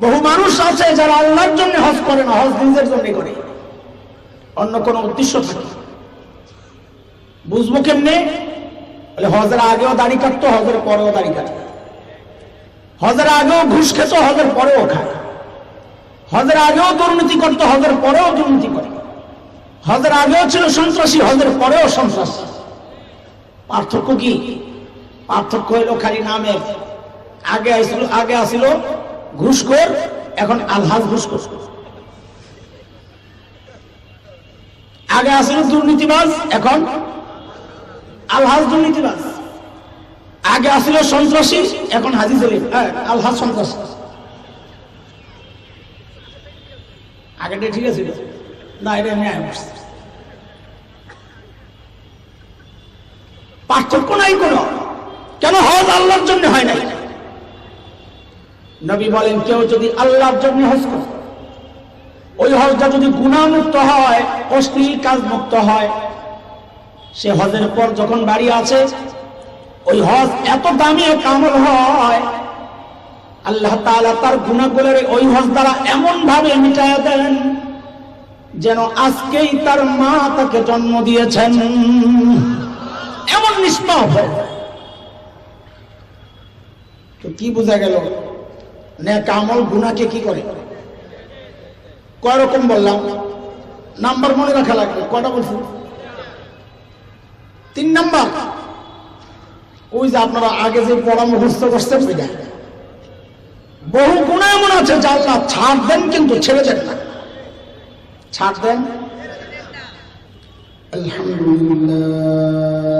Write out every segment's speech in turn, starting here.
বহু মানুষ আছে যারা আল্লাহর জন্য হজ করে না, হজ নিজের জন্য করে। অন্য কোনো উদ্দেশ্য থাকে বুঝব কেমনে? হজের আগেও দাড়ি কাটতো, হজের পরেও দাড়ি কাটতো। হজের আগেও ঘুষ খেত, হজের পরেও খায়। হজের আগেও দুর্নীতি করতো, হজের পরেও দুর্নীতি করে। হজের আগেও ছিল সন্ত্রাসী, হজের পরেও সন্ত্রাসী। পার্থক্য কি? পার্থক্য হইল খালি নামের। আগে আসিল আগে আসিল ঘুষখোর এখন আলহাজ ঘুষখোর। আগে আসিল দুর্নীতিবাজ এখন আলহাজ দুর্নীতিবাজ। আগে আসিল সন্ত্রাসী এখন হাজি হ্যাঁ, আলহাজ সন্ত্রাসী। আগেটা ঠিক আছে? না এটা এমনি আয় পার্থক্য নাই কোন। কেন হজ আল্লাহর জন্য হয় নাই? নবী বলেন, কেউ যদি আল্লাহর জন্য হজ করে, ওই হজটা যদি গুণামুক্ত হয় অশ্লীল কাজ মুক্ত হয়, সে হজের পর যখন বাড়ি আছে, ওই হজ এত দামি এক আমল হয়, আল্লাহ তাআলা তার গুণাগুলোর ওই হজ দ্বারা এমন ভাবে মিটায়া দেন, যেন আজকেই তার মা তাকে জন্ম দিয়েছেন এমন নিষ্পাপ। তো কি বোঝা গেল নেক আমল গুনাকে কি করে? কয় রকম বললাম? নাম্বার মনে রাখা লাগবে। কয়টা বলছি? তিন নাম্বার। ওই যে আপনারা আগে যে পড়া মুখস্থ করছেন ওইটা। বহু গুণ এমন আছে যা আল্লাহ ছাড় দেন কিন্তু ছেড়ে দেন না। ছাড় দেন। আলহামদুলিল্লাহ।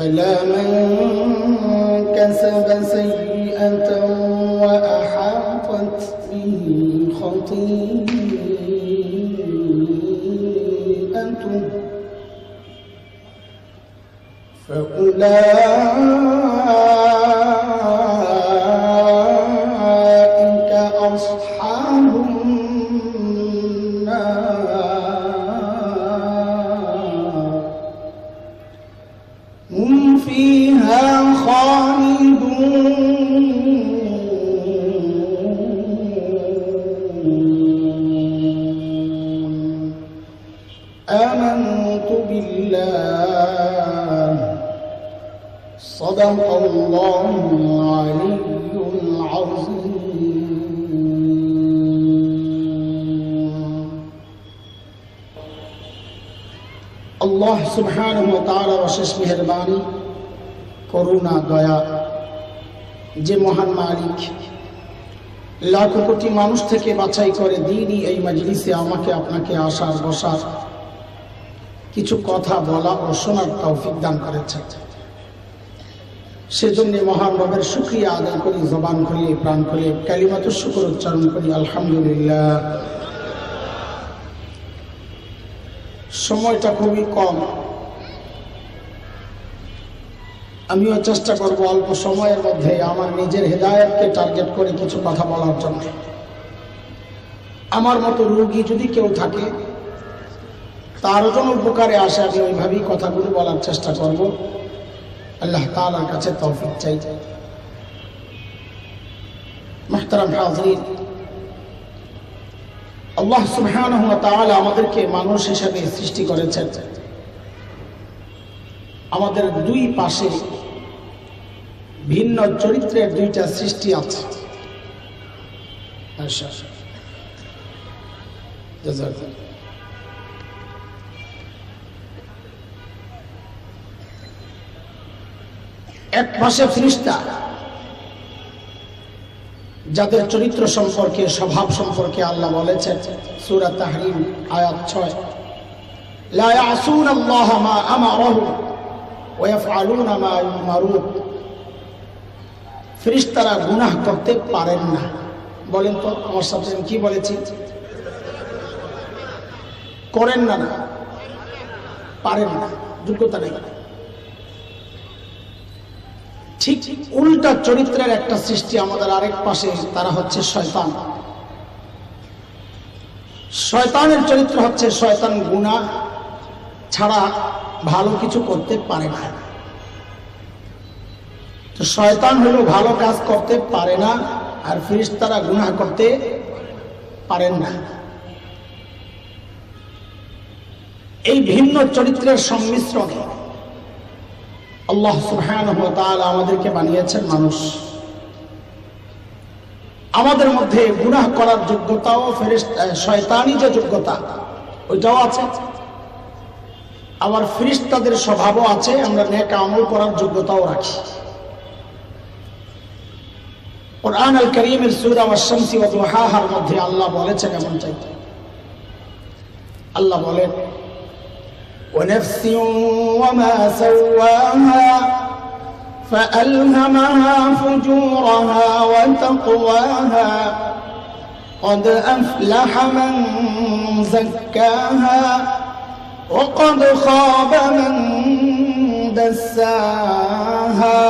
بلى من كسب سيئة وأحاطت به خطيئته فأولئك فيها خالدون. آمنت بالله. صدق الله العلي العظيم. الله سبحانه وتعالى رشاش وشش مہربانی করুণা, দয়া। যে মহান মালিক লাখ কোটি মানুষ থেকে বাছাই করে দিনই এই মজলিসে আমাকে, আপনাকে আসার, বসার কিছু কথা বলা ও শোনার তৌফিক দান করেছে সেজন্য মহান রবের শুক্রিয়া আদায় করি, জবান খুলিয়ে প্রাণ খুলিয়ে কালিমাত শুকর উচ্চারণ করি, আলহামদুলিল্লাহ। সময়টা খুবই কম। আমিও চেষ্টা করব অল্প সময়ের মধ্যে আমার নিজের হেদায়তকে টার্গেট করে কিছু কথা বলার জন্য। আমার মতো রোগী যদি কেউ থাকে, তারও যেন উপকারে আসে, আমি ওইভাবেই কথাগুলো বলার চেষ্টা করব। আল্লাহ তালার কাছে তৌফিক চাই। মাহতারাম হাজরিন, আল্লাহ সুবহানাহু ওয়া আমাদেরকে মানুষ হিসাবে সৃষ্টি করেছেন। আমাদের দুই পাশে ভিন্ন চরিত্রের দুইটা সৃষ্টি আছে। আচ্ছা। এক পাশে ফিরিস্তা, যাদের চরিত্র সম্পর্কে, স্বভাব সম্পর্কে আল্লাহ বলেছেন, সুরা তাহরিম, আয়াত ছয়, লা ইয়াসুন আল্লাহ মা আমারহু ওয়া ইয়াফআলুন মা ইউমারুন। ফেরেশতারা গুনাহ করতে পারেন না। বলেন তো, আমার সাথে কি বলেছি? করেন না না। পারেন না, যোগ্যতা নেই। ঠিক উল্টা চরিত্রের একটা সৃষ্টি আমাদের আরেক পাশে, তারা হচ্ছে শয়তান। শয়তানের চরিত্র হচ্ছে শয়তান গুণা ছাড়া ভালো কিছু করতে পারে না। তো শয়তান হলো ভালো কাজ করতে পারে না, আর ফিরিস্তারা গুনাহ করতে পারেন না। এই ভিন্ন চরিত্রের সংমিশ্রণে আল্লাহ ওয়া আমাদেরকে বানিয়েছেন মানুষ। আমাদের মধ্যে গুনাহ করার যোগ্যতাও শয়তানি যে যোগ্যতা, ওইটাও আছে। আবার ফিরিস্তাদের স্বভাবও আছে, আমরা নেক আমল করার যোগ্যতাও রাখি। কোরআন আল করিমের সূরা ওয়াশ-শামসি ওয়া দুহাহার মধ্যে আল্লাহ বলেছেন এমন চাইতে আল্লাহ বলেন ونفس وما سواها فألهمها فجورها وتقواها قد أفلح من زكاها وقد خاب من دساها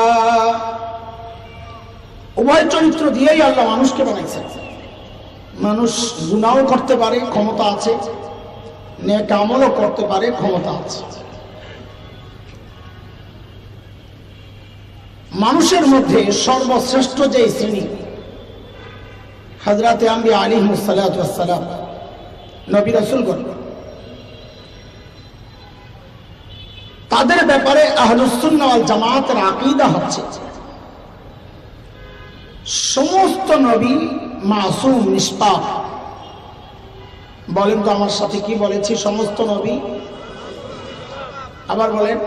উভয় চরিত্র দিয়েই আল্লাহ মানুষকে বানাইছেন। মানুষ গুনাও করতে পারে, ক্ষমতা আছে। নেক আমলও করতে পারে, ক্ষমতা আছে। মানুষের মধ্যে সর্বশ্রেষ্ঠ যে শ্রেণি হাজরাতে আম্বি আলী সালাম নবী রসুলগণ তাদের ব্যাপারে আহলুসুন্নাওয়াল জামাতের আকিদা হচ্ছে। সমস্ত নবী মাসুম, নিষ্পাপ। বলেন তো আমার সাথে কি বলেছি? সমস্ত নবী? আবার বলেন।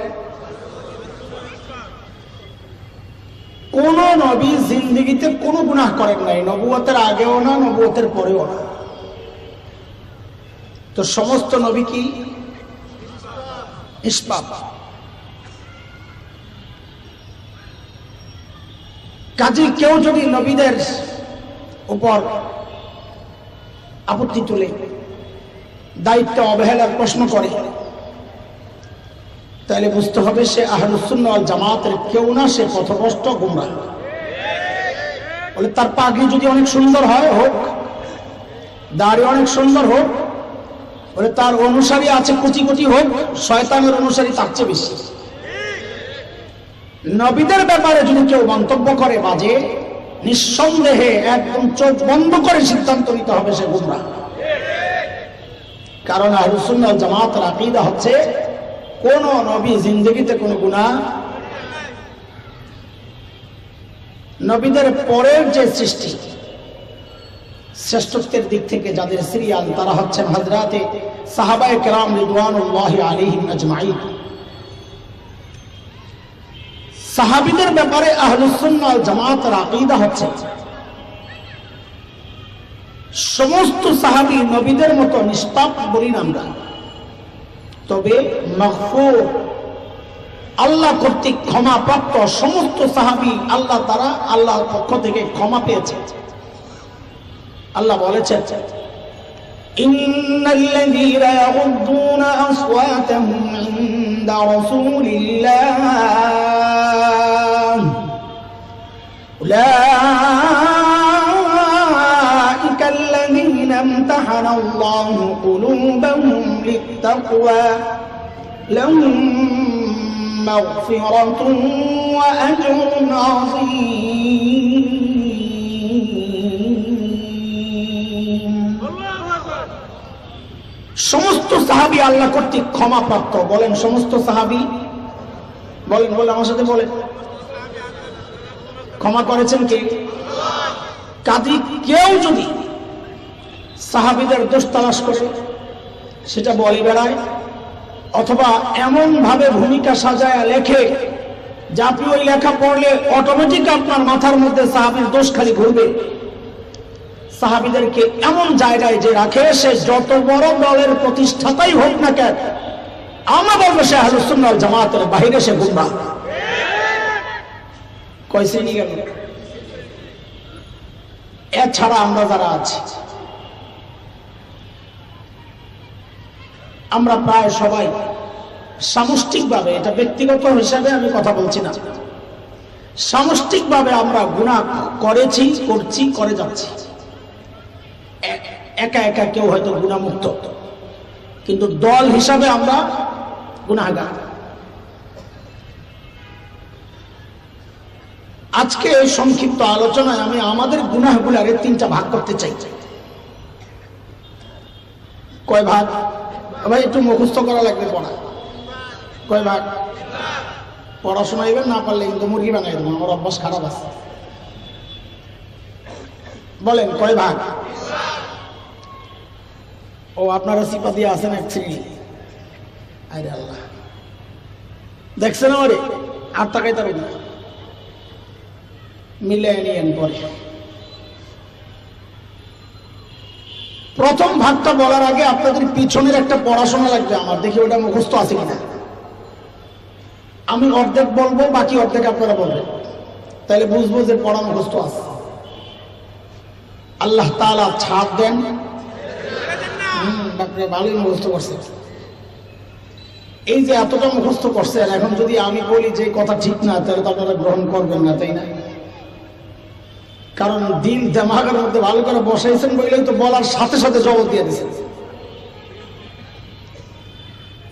কোন নবী জিন্দিগিতে কোনো গুনাহ করেন নাই। নবুয়তের আগেও না, নবুয়তের পরেও না। তো সমস্ত নবী কি? ইস্পাপ কাজে কেউ যদি নবীদের উপর আপত্তি তুলে, দায়িত্ব অবহেলার প্রশ্ন করে, তাহলে বুঝতে হবে সে আহলুসুন্ন জামাতের কেউ না, সে পথভ্রষ্ট গুমরা বলে তার পাগড়ি যদি অনেক সুন্দর হয়, হোক, দাড়ি অনেক সুন্দর হোক, বলে তার অনুসারী আছে কোটি কোটি হোক, শয়তানের অনুসারী তার চেয়ে বেশি। নবীদের ব্যাপারে যদি কেউ মন্তব্য করে বাজে, নিঃসন্দেহে একদম চোখ বন্ধ করে সিদ্ধান্ত নিতে হবে সে গুমরা। কারণ আহলুসুন্না জামাতের আকিদা হচ্ছে, কোন নবী জিন্দগিতে কোনো গুণা নবীদের পরের যে সৃষ্টি, শ্রেষ্ঠত্বের দিক থেকে যাদের সিরিয়াল, তারা হচ্ছেন হজরাতে সাহাবায়ে কেরাম রিদওয়ানুল্লাহ আজমাইন। সাহাবিদের ব্যাপারে আহলুসুন্না জামাতের আকিদা হচ্ছে সমস্ত সাহাবি নবীদের মতো নিষ্পাপ বলি না আমরা তবে মহফুর আল্লাহ কর্তৃক ক্ষমা প্রাপ্ত সমস্ত সাহাবি আল্লাহ তারা আল্লাহর পক্ষ থেকে ক্ষমা পেয়েছে আল্লাহ বলেছেন إن الذين يغضون أصواتهم عند رسول الله. أولئك الذين امتحن الله قلوبهم للتقوى. لهم مغفرة وأجر عظيم. সাহাবি আল্লাহ কর্তৃক ক্ষমা প্রাপ্ত বলেন, সমস্ত সাহাবি? বলেন বলে আমার সাথে বলেন। ক্ষমা করেছেন কে? কাজী কেউ যদি সাহাবিদের দোষ তালাশ করে, সেটা বলে বেড়ায়, অথবা এমন ভাবে ভূমিকা সাজায় লেখে, যে ওই লেখা পড়লে অটোমেটিক আপনার মাথার মধ্যে সাহাবির দোষ খালি ঘুরবে। সাহাবিদেরকে এমন জায়গায় যে রাখে, সে যত বড় দলের প্রতিষ্ঠাতাই হোক না কেন বলব সে আহলুসুন্নাল জামাতের বাহিরে সে গুমরা কয় শ্রেণি গেল? এছাড়া আমরা যারা আছি, আমরা প্রায় সবাই সামষ্টিকভাবে, এটা ব্যক্তিগত হিসাবে আমি কথা বলছি না, সামষ্টিকভাবে আমরা গুণা করেছি, করছি, করে যাচ্ছি। একা একা কেউ হয়তো গুণামুক্ত। কিন্তু দল হিসাবে আমরা গুণাগার। আজকে এই সংক্ষিপ্ত আলোচনায় আমি আমাদের গুনাহগুলারে তিনটা ভাগ করতে চাই। কয় ভাগ? ভাই, একটু মুখস্থ করা লাগবে পড়া। কয় ভাগ? পড়াশোনা এবার না পারলে কিন্তু মুরগি বানাই দেবো, আমার অভ্যাস খারাপ আছে। বলেন, কয় ভাগ? ও আপনারা সিপা দিয়ে এক শ্রেণি আরে আল্লাহ। দেখছেন আমারে? আর তাকাই তার না। মিলে নিয়েন পরে। প্রথম ভাগটা বলার আগে আপনাদের পিছনের একটা পড়াশোনা লাগবে আমার। দেখি ওটা মুখস্থ আছে কিনা। আমি অর্ধেক বলব, বাকি অর্ধেক আপনারা বলবেন। তাহলে বুঝব যে পড়া মুখস্থ আছে। আল্লাহ তাআলা ছাড় দেন। বাপরে ভালোই মুখস্থ করছে। এই যে এতটা মুখস্থ করছেন এখন যদি আমি বলি যে কথা ঠিক না, তাহলে তো আপনারা গ্রহণ করবেন না, তাই না? কারণ দিন দেমাগের মধ্যে ভালো করে বসাইছেন বললেই তো বলার সাথে সাথে জবাব দিয়ে দিয়েছেন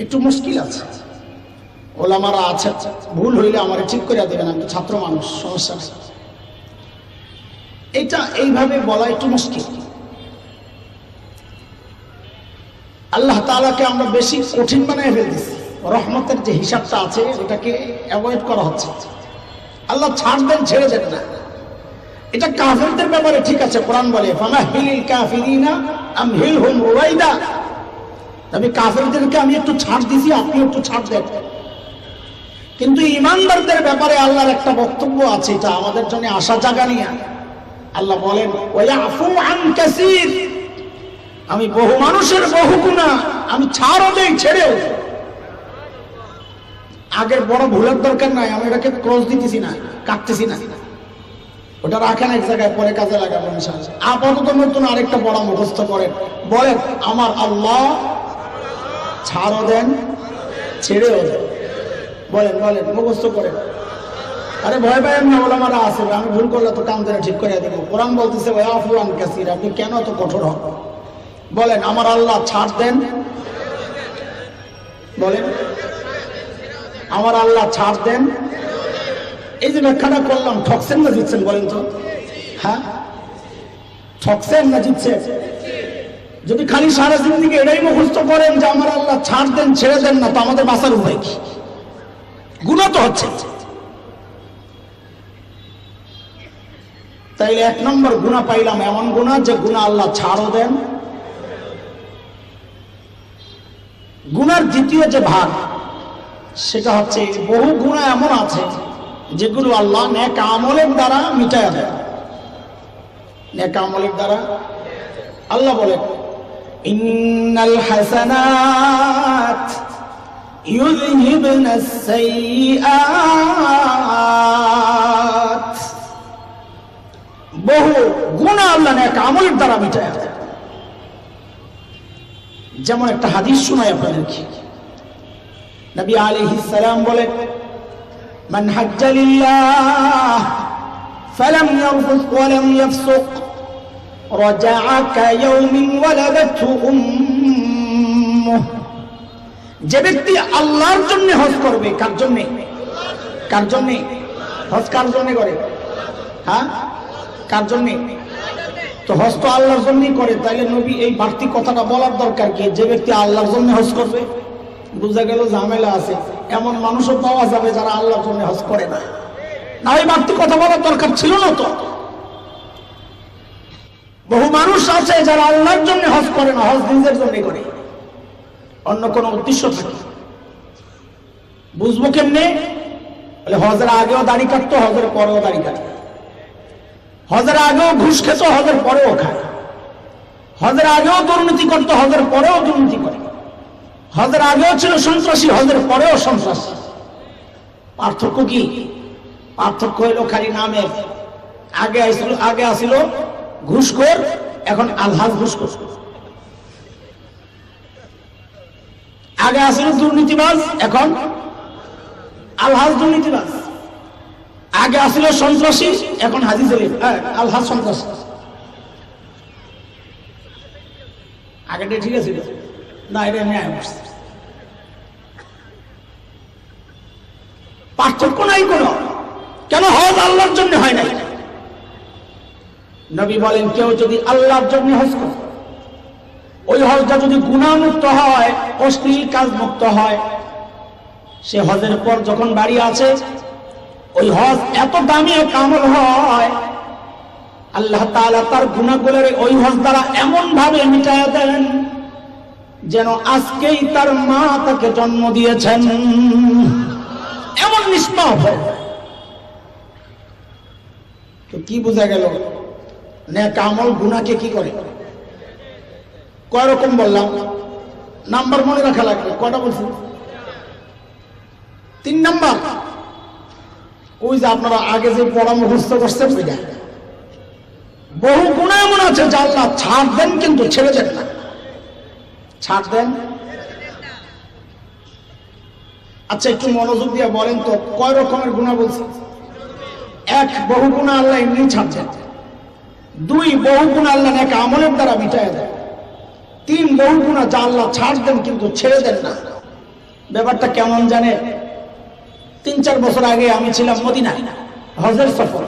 একটু মুশকিল আছে। ওলামারা আছে, ভুল হইলে আমার ঠিক করে দেবেন, আমি ছাত্র মানুষ, সমস্যা এটা এইভাবে বলা একটু মুশকিল। আল্লাহ তাআলাকে আমরা বেশি কঠিন বানায় ফেলতেছি। রহমতের যে হিসাবটা আছে, এটাকে অ্যাভয়েড করা হচ্ছে। আল্লাহ ছাড় দেন, ছেড়ে দেন না। এটা কাফেরদের ব্যাপারে ঠিক আছে, কোরআন বলে আম কাফেরদেরকে আমি একটু ছাড় দিছি আপনি একটু ছাড় দেন। কিন্তু ইমানদারদের ব্যাপারে আল্লাহর একটা বক্তব্য আছে, এটা আমাদের জন্য আশা জাগা নিয়ে আল্লাহ বলেন ওয়াফু আন কাসীর। আমি বহু মানুষের বহু গুণা, আমি ছাড়ও দেই ছেড়েও। আগের বড় ভুলের দরকার নাই, আমি এটাকে ক্রস দিতেছি না, কাটতেছি না। ওটা রাখেন এক জায়গায়, পরে কাজে লাগাবো আপাতত নতুন আরেকটা বড় মুখস্থ করেন। বলেন, আমার আল্লাহ ছাড়ও দেন, ছেড়েও দেন। বলেন বলেন, মুখস্থ করেন। আরে ভয় পাই না, ওলামারা আছে, আমি ভুল করলে তো কাম ধরে ঠিক করে দেবো। কোরআন বলতেছে, ওয়া আফুয়ান কাসির আপনি কেন এত কঠোর হন? বলেন, আমার আল্লাহ ছাড় দেন। বলেন, আমার আল্লাহ ছাড় দেন। এই যে ব্যাখ্যাটা করলাম, ঠকছেন না জিতছেন বলেন তো? হ্যাঁ? ঠকছেন না জিতছেন? যদি খালি সারা জিন্দিগি এটাই মুখস্থ করেন যে আমার আল্লাহ ছাড় দেন, ছেড়ে দেন না, তো আমাদের বাঁচার উপায় কি? গুণা তো হচ্ছে। তাইলে এক নম্বর গুণা পাইলাম এমন গুণা যে গুণা আল্লাহ ছাড়ও দেন দ্বিতীয় যে ভাগ, সেটা হচ্ছে বহু গুণা এমন আছে যেগুলো আল্লাহ নেক আমলের দ্বারা মিটায় দেয়। নেক আমলের দ্বারা আল্লাহ বলেন ইন্নাল হাসানাত বহু গুণা আল্লাহ নেক আমলের দ্বারা মিটায় দেয়। যেমন একটা হাদিস শোনাই আপনাদেরকে। নবী আলাইহিস সালাম বলেন, মান হাজ্জা লিল্লাহ ফালাম ইয়ারফুস ওয়া লাম ইয়াফসুক যে ব্যক্তি আল্লাহর জন্য হজ করবে, কার জন্য? কার জন্য? হজ কার জন্য করে? হ্যাঁ? কার জন্য? তো হজ আল্লাহর জন্যই করে, তাইলে নবী এই বাড়তি কথাটা বলার দরকার কি? যে ব্যক্তি আল্লাহর জন্য হজ করবে, বুঝা গেল ঝামেলা আছে। এমন মানুষও পাওয়া যাবে যারা আল্লাহর জন্য হজ করে না। না, এই বাড়তি কথা বলার দরকার ছিল না তো। বহু মানুষ আছে যারা আল্লাহর জন্য হজ করে না, হজ নিজের জন্য করে। অন্য কোনো উদ্দেশ্য থাকে। বুঝব কেমনে? হজের আগেও দাড়ি কাটতো, হজের পরেও দাড়ি কাটতো। হজের আগেও ঘুষ খেত, হজের পরেও খায়। হজের আগেও দুর্নীতি করতো, হজের পরেও দুর্নীতি করে। হজের আগেও ছিল সন্ত্রাসী, হজের পরেও সন্ত্রাসী। পার্থক্য কি? পার্থক্য হইল খালি নামের। আগে আসছিল আগে আসিল ঘুষখোর, এখন আলহাজ ঘুষখোর। আগে আসিল দুর্নীতিবাজ, এখন আলহাজ দুর্নীতিবাজ। আগে আসিল সন্ত্রাসী এখন হাজি সেলিম হ্যাঁ, আলহাজ সন্ত্রাসী। আগেটা ঠিক আছে। না এটা বসছে পার্থক্য নাই কোন। কেন হজ আল্লাহর জন্য হয় নাই? নবী বলেন কেউ যদি আল্লাহর জন্য হজ করে ওই হজটা যদি গুণামুক্ত হয় অশ্লীল কাজ মুক্ত হয় সে হজের পর যখন বাড়ি আছে ওই হজ এত দামি এক আমল হয়, আল্লাহ তাআলা তার গুণাগুলোর ওই হজ দ্বারা এমন ভাবে মিটায় দেন যেন আজকেই তার মা তাকে জন্ম দিয়েছেন। এমন নিষ্পাপ তো কি বোঝা গেল? নেক আমল গুনাকে কি করে? কয় রকম বললাম? নাম্বার মনে রাখা লাগবে। কটা বলছি? তিন নাম্বার। ওই যে আপনারা আগে যে পড়া মুখস্থ করছেন বহু গুণা এমন আছে যে আল্লাহ ছাড় দেন কিন্তু ছেড়ে দেন না। ছাড় দেন? আচ্ছা একটু মনোযোগ দিয়ে বলেন তো, কয় রকমের গুণা বলছি এক, বহু গুণা আল্লাহ এমনি ছাড়ছেন দুই, বহু গুণা আল্লাহ এক আমলের দ্বারা মিটায় দেয় তিন, বহু গুণা যা আল্লাহ ছাড় দেন কিন্তু ছেড়ে দেন না। ব্যাপারটা কেমন জানে তিন চার বছর আগে আমি ছিলাম মদিনায়, হজের সফর।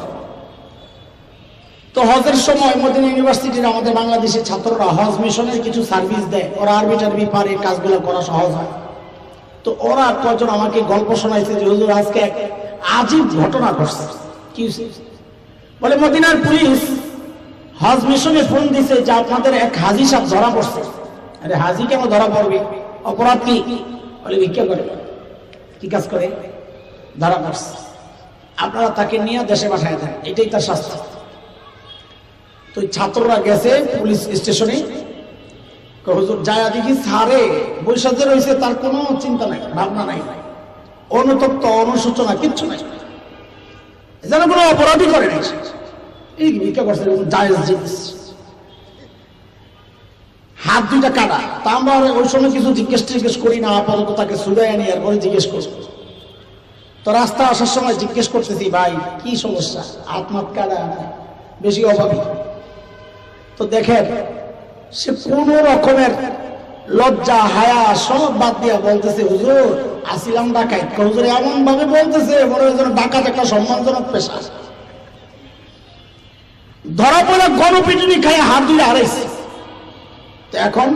তো হজের সময় মদিনা ইউনিভার্সিটির আমাদের বাংলাদেশের ছাত্ররা হজ মিশনের কিছু সার্ভিস দেয়, ওরা আরবি টারবি পারে, কাজগুলো করা সহজ হয়। তো ওরা কজন আমাকে গল্প শোনাইছে যে, হুজুর, আজকে এক আজীব ঘটনা ঘটছে। কি বলে, মদিনার পুলিশ হজ মিশনে ফোন দিছে যে, আপনাদের এক হাজি সাহেব ধরা পড়ছে। আরে, হাজি কেন ধরা পড়বে? অপরাধ কি? বলে, ভিক্ষা করে। কি কাজ করে? ধরা পড়ছে আপনারা তাকে নিয়ে দেশে পাঠায় দেন। এটাই তার শাস্তি। তো ছাত্ররা গেছে পুলিশ স্টেশনে। হুজুর, যায় দেখি সারে বৈশাখে রয়েছে, তার কোনো চিন্তা নাই, ভাবনা নাই। অনুতপ্ত অনুসূচনা কিচ্ছু নাই। যেন কোনো করে নাই এই করছে জিনিস। হাত দুইটা কাটা। তা আমরা ওই সময় কিছু জিজ্ঞেস টিজ্ঞেস করি না, আপাতত তাকে সুদায় আনি এরপরে জিজ্ঞেস করি তো রাস্তা আসার সময় জিজ্ঞেস করতেছি, ভাই, কি সমস্যা? হাত মাত বেশি অভাবী। তো দেখেন, সে কোন রকমের লজ্জা, হায়া সব বাদ দিয়া বলতেছে, হুজুর, আসিলাম ডাকাইত। হুজুর এমন ভাবে বলতেছে, মনে হয় যেন ডাকাত একটা সম্মানজনক পেশা। ধরা পড়ে গণপিটুনি খাই হাত দিয়ে হারাইছে। তো এখন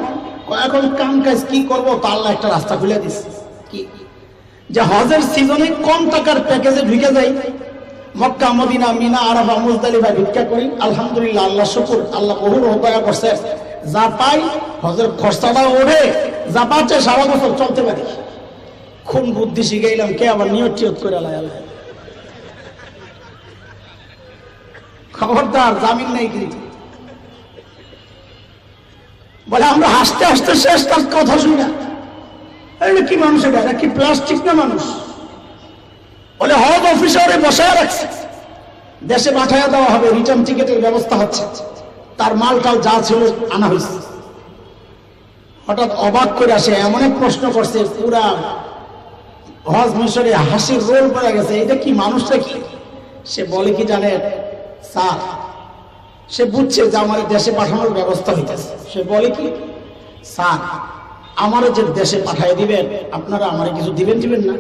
এখন কাম কাজ কি করব? তার একটা রাস্তা খুলে দিচ্ছে কি যে হজের সিজনে কম টাকার প্যাকেজে ঢুকে যাই Mecca, Medina, Mina, Arafah, Muzdalifah ভিক্ষা করি। আলহামদুলিল্লাহ, আল্লাহ শুকুর। আল্লাহ বহু দয়া করছে। যা পাই, হজের খরচাটা ওঠে। যা পাচ্ছে, সারা বছর চলতে পারি। খুন বুদ্ধি শিখাইলাম, কে আবার নিয়ত টিয়ত করে আল্লাহ আল্লাহ খবরদার, জামিন নেই কিন্তু। বলে, আমরা হাসতে হাসতে শেষ তার কথা শুনি না। কি মানুষ এটা? এটা কি প্লাস্টিক না মানুষ? বলে হজ অফিসারে বসায় রাখছে। দেশে পাঠাইয়া দেওয়া হবে রিটার্ন টিকেটের ব্যবস্থা হচ্ছে। তার মালটাল যা ছিল আনা হয়েছে। হঠাৎ অবাক করে আসে, এমন এক প্রশ্ন করছে, পুরা হজ মিশরে হাসির রোল পড়ে গেছে। এটা কি মানুষটা কি সে বলে কি জানে? স্যার, সে বুঝছে যে আমার দেশে পাঠানোর ব্যবস্থা হইতেছে। সে বলে কি? স্যার আমার যে দেশে পাঠাই দিবেন আপনারা আমারে কিছু দিবেন দিবেন না।